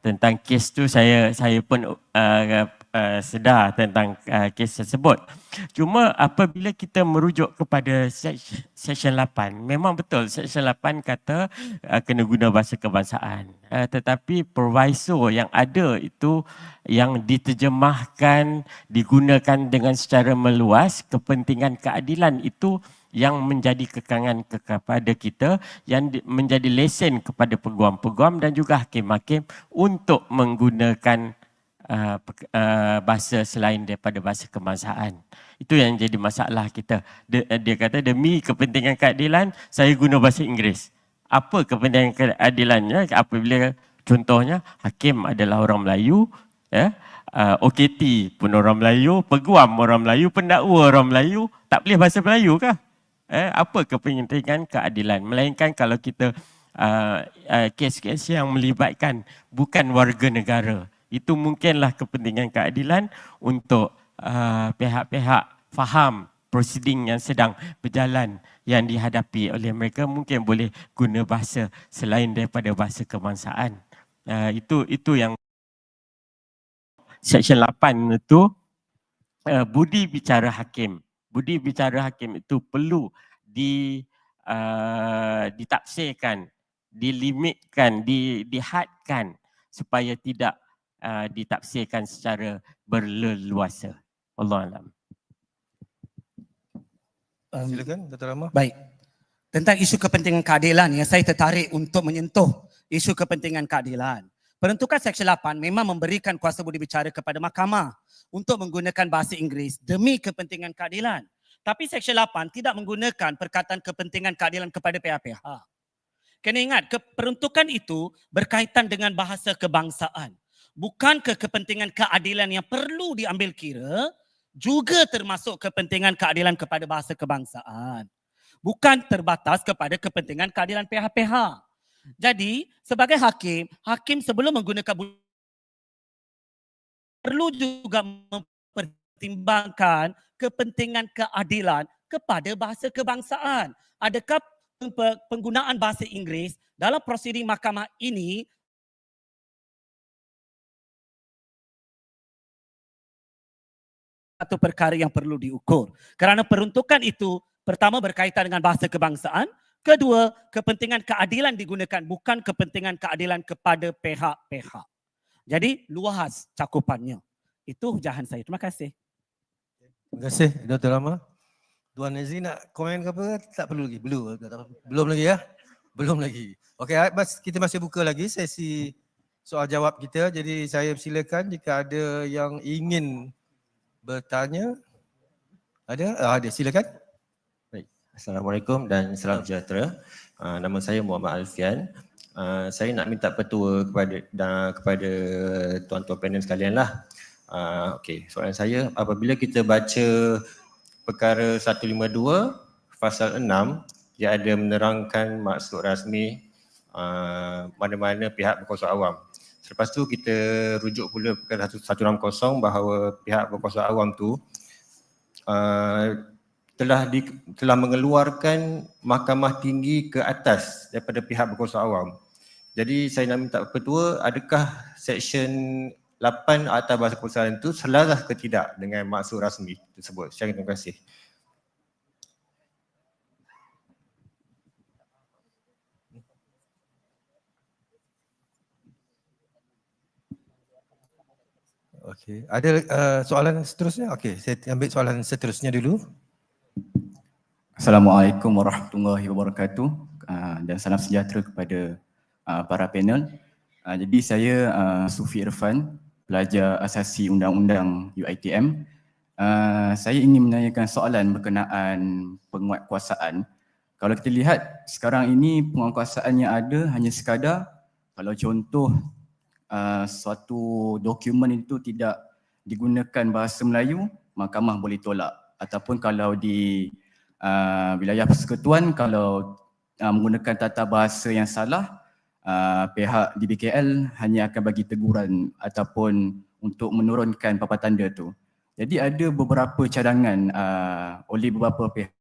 tentang kes tu saya saya pun uh, uh, sedar tentang uh, kes tersebut. Cuma apabila kita merujuk kepada section 8, memang betul section 8 kata uh, kena guna bahasa kebangsaan. Uh, tetapi proviso yang ada itu yang diterjemahkan digunakan dengan secara meluas kepentingan keadilan itu yang menjadi kekangan kepada kita yang menjadi lesen kepada peguam-peguam dan juga hakim-hakim untuk menggunakan uh, uh, bahasa selain daripada bahasa kebangsaan. Itu yang jadi masalah kita. Dia, dia kata demi kepentingan keadilan saya guna bahasa Inggeris. Apa kepentingan keadilannya apabila contohnya hakim adalah orang Melayu ya uh, OKT pun orang Melayu, peguam orang Melayu, pendakwa orang Melayu, tak boleh bahasa Melayu kah? Eh, apa kepentingan keadilan? Melainkan kalau kita uh, uh, kes-kes yang melibatkan bukan warga negara. Itu mungkinlah kepentingan keadilan untuk uh, pihak-pihak faham proceeding yang sedang berjalan yang dihadapi oleh mereka. Mungkin boleh guna bahasa selain daripada bahasa kebangsaan. Uh, itu itu yang section 8 itu uh, budi bicara hakim budi bicara hakim itu perlu di uh, ditafsirkan, dilimitkan, di, dihadkan supaya tidak uh, ditafsirkan secara berleluasa. Allah alam. Um, Silakan, Dr. Rahma. Baik. Tentang isu kepentingan keadilan yang saya tertarik untuk menyentuh isu kepentingan keadilan. Peruntukan Seksyen 8 memang memberikan kuasa budi bicara kepada mahkamah untuk menggunakan bahasa Inggeris demi kepentingan keadilan. Tapi Seksyen 8 tidak menggunakan perkataan kepentingan keadilan kepada pihak-pihak. Kena ingat, peruntukan itu berkaitan dengan bahasa kebangsaan. Bukan ke kepentingan keadilan yang perlu diambil kira, juga termasuk kepentingan keadilan kepada bahasa kebangsaan. Bukan terbatas kepada kepentingan keadilan pihak-pihak. Jadi, sebagai hakim, hakim sebelum menggunakan perlu juga mempertimbangkan kepentingan keadilan kepada bahasa kebangsaan. Adakah penggunaan bahasa Inggeris dalam prosedur mahkamah ini satu perkara yang perlu diukur. Kerana peruntukan itu pertama berkaitan dengan bahasa kebangsaan, kedua kepentingan keadilan digunakan bukan kepentingan keadilan kepada pihak-pihak. Jadi luas cakupannya. Itu hujahan saya. Terima kasih. Terima kasih Dr. Rama. Tuan Nazri nak komen ke apa? Tak perlu lagi. Belum. Belum lagi ya? Belum lagi. Okey, kita masih buka lagi sesi soal jawab kita. Jadi saya silakan jika ada yang ingin bertanya. Ada? Ah, ada. Silakan. Assalamualaikum dan salam sejahtera. Uh, nama saya Muhammad Alfian. Uh, saya nak minta petua kepada dan kepada tuan-tuan panel sekalian lah. Uh, Okey, soalan saya apabila kita baca perkara 152 pasal 6 dia ada menerangkan maksud rasmi uh, mana-mana pihak berkuasa awam. Selepas tu kita rujuk pula perkara 160 bahawa pihak berkuasa awam tu uh, telah di, telah mengeluarkan mahkamah tinggi ke atas daripada pihak berkuasa awam. Jadi saya nak minta petua adakah section 8 atau bahasa keputusan itu selaras ke tidak dengan maksud rasmi tersebut. Saya terima kasih. Okey, ada uh, soalan seterusnya? Okey, saya ambil soalan seterusnya dulu. Assalamualaikum warahmatullahi wabarakatuh uh, dan salam sejahtera kepada uh, para panel. Uh, jadi saya Sufi Irfan pelajar asasi undang-undang UiTM. Saya ingin menanyakan soalan berkenaan penguatkuasaan. Kalau kita lihat sekarang ini penguatkuasaan yang ada hanya sekadar kalau contoh suatu dokumen itu tidak digunakan bahasa Melayu, mahkamah boleh tolak. Ataupun kalau di uh, wilayah persekutuan kalau uh, menggunakan tata bahasa yang salah, uh, pihak DBKL hanya akan bagi teguran ataupun untuk menurunkan papan tanda tu. Jadi ada beberapa cadangan uh, oleh beberapa pihak